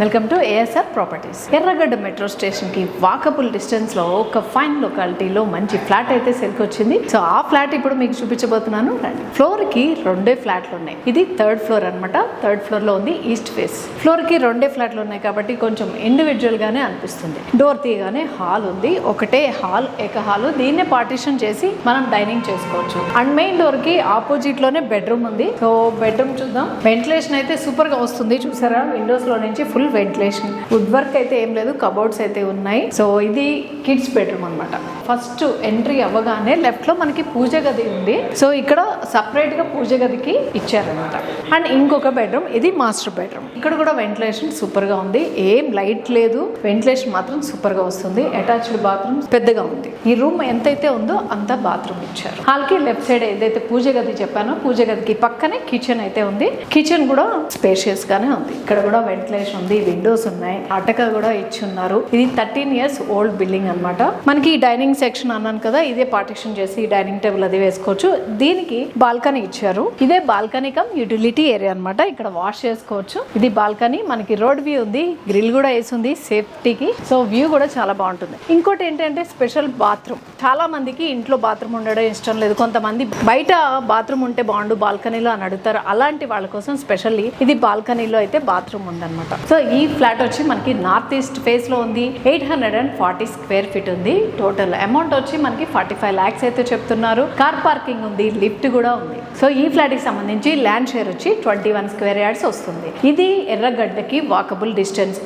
Welcome to ASR properties Erragadda metro స్టేషన్కి walkable డిస్టెన్స్లో ఒక ఫైన్ లొకాలిటీలో మంచి ఫ్లాట్ అయితే సెల్కి వచ్చింది సో ఆ ఫ్లాట్ ఇప్పుడు మీకు చూపించబోతున్నాను. రండి. ఫ్లోర్కి రెండే ఫ్లాట్లు ఉన్నాయి. ఇది థర్డ్ ఫ్లోర్ అన్నమాట. థర్డ్ ఫ్లోర్లో ఉంది ఈస్ట్ ఫేస్. ఫ్లోర్కి రెండే ఫ్లాట్లు ఉన్నాయి కాబట్టి కొంచెం ఇండివిజువల్ గానే అనిపిస్తుంది. డోర్ తీయగానే హాల్ ఉంది. ఒకటే హాల్ ఏక హాల్ దీన్నే పార్టిషన్ చేసి మనం డైనింగ్ చేసుకోవచ్చు. అండ్ మెయిన్ డోర్కి ఆపోజిట్లోనే బెడ్రూమ్ ఉంది. సో బెడ్రూమ్ చూద్దాం. వెంటిలేషన్ అయితే సూపర్గా వస్తుంది. చూసారా? విండోస్లో నుంచి ఫుల్ వెంటిలేషన్. వుడ్ వర్క్ అయితే ఏం లేదు కబోర్డ్స్ అయితే ఉన్నాయి. సో ఇది కిడ్స్ బెడ్రూమ్ అన్నమాట. ఫస్ట్ ఎంట్రీ అవ్వగానే లెఫ్ట్లో మనకి పూజ గది ఉంది. సో ఇక్కడ సపరేట్గా పూజ గదికి ఇచ్చారనమాట అండ్ ఇంకొక బెడ్రూమ్ ఇది మాస్టర్ బెడ్రూమ్ ఇక్కడ కూడా వెంటిలేషన్ సూపర్గా ఉంది. ఏం లైట్ లేదు. వెంటిలేషన్ మాత్రం సూపర్గా వస్తుంది. అటాచ్డ్ బాత్రూమ్ పెద్దగా ఉంది. ఈ రూమ్ ఎంతైతే ఉందో అంత బాత్రూమ్ ఇచ్చారు. హాల్కి లెఫ్ట్ సైడ్ ఏదైతే పూజ గది చెప్పానో పూజ గదికి పక్కనే కిచెన్ అయితే ఉంది. కిచెన్ కూడా స్పేషియస్ గానే ఉంది. ఇక్కడ కూడా వెంటిలేషన్ ఉంది విండోస్ ఉన్నాయి. అటక కూడా ఇచ్చి ఉన్నారు. ఇది థర్టీన్ ఇయర్స్ ఓల్డ్ బిల్డింగ్ అన్నమాట. మనకి డైనింగ్ సెక్షన్ అన్నాను కదా ఇదే పార్టిషన్ చేసి డైనింగ్ టేబుల్ అది వేసుకోవచ్చు. దీనికి బాల్కనీ ఇచ్చారు. ఇదే బాల్కనీ కమ్ యూటిలిటీ ఏరియా అన్నమాట. ఇక్కడ వాష్ చేసుకోవచ్చు. ఇది బాల్కనీ మనకి రోడ్ వ్యూ ఉంది గ్రిల్ కూడా వేసి ఉంది సేఫ్టీకి సో వ్యూ కూడా చాలా బాగుంటుంది. ఇంకోటి ఏంటంటే స్పెషల్ బాత్రూమ్ చాలా మందికి ఇంట్లో బాత్రూమ్ ఉండడం ఇష్టం లేదు. కొంతమంది బయట బాత్రూమ్ ఉంటే బాగుండు బాల్కనీలో అని అడుగుతారు. అలాంటి వాళ్ళ కోసం స్పెషల్లీ ఇది బాల్కనీలో అయితే బాత్రూమ్ ఉందన్నమాట. సో ఈ ఫ్లాట్ వచ్చి మనకి నార్త్ ఈస్ట్ ఫేస్లో ఉంది. Eight hundred and forty square feet ఉంది. టోటల్ అమౌంట్ వచ్చి మనకి ఫార్టీ ఫైవ్ ల్యాక్స్ అయితే చెప్తున్నారు. కార్ పార్కింగ్ ఉంది లిఫ్ట్ కూడా ఉంది. సో ఈ ఫ్లాట్కి సంబంధించి ల్యాండ్ షేర్ వచ్చి ట్వంటీ వన్ స్క్వేర్ యార్డ్స్ వస్తుంది. ఇది ఎర్రగడ్డకి walkable distance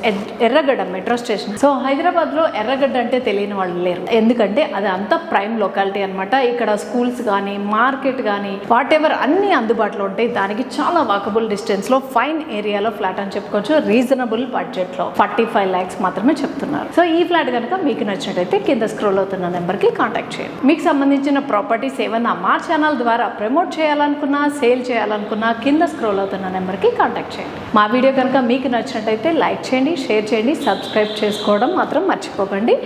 Erragadda metro station. So హైదరాబాద్లో ఎర్రగడ్డ అంటే తెలియని వాళ్ళు లేరు. ఎందుకంటే అది అంత ప్రైమ్ లొకాలిటీ అన్నమాట. ఇక్కడ స్కూల్స్ కానీ మార్కెట్ కానీ వాట్ ఎవర్ అన్ని అందుబాటులో ఉంటాయి. దానికి చాలా వాకబుల్ డిస్టెన్స్లో ఫైన్ ఏరియాలో ఫ్లాట్ అని చెప్పుకోవచ్చు. రీజనబుల్ బడ్జెట్లో ఫార్టీ ఫైవ్ ల్యాక్స్ మాత్రమే చెప్తున్నారు. సో ఈ ఫ్లాట్ కనుక మీకు నచ్చినట్టయితే కింద స్క్రోల్ అవుతున్న ఉన్న నెంబర్కి కాంటాక్ట్ చేయండి. మీకు సంబంధించిన ప్రాపర్టీస్ ఏమన్నా మా ఛానల్ ద్వారా ప్రమోట్ చేయాలనుకున్నా సేల్ చేయాలనుకున్నా కింద స్క్రోల్ అవుతున్న నెంబర్కి కాంటాక్ట్ చేయండి. మా వీడియో కనుక మీకు నచ్చినట్టయితే లైక్ చేయండి షేర్ చేయండి సబ్స్క్రైబ్ చేసుకోవడం మాత్రం మర్చిపోకండి.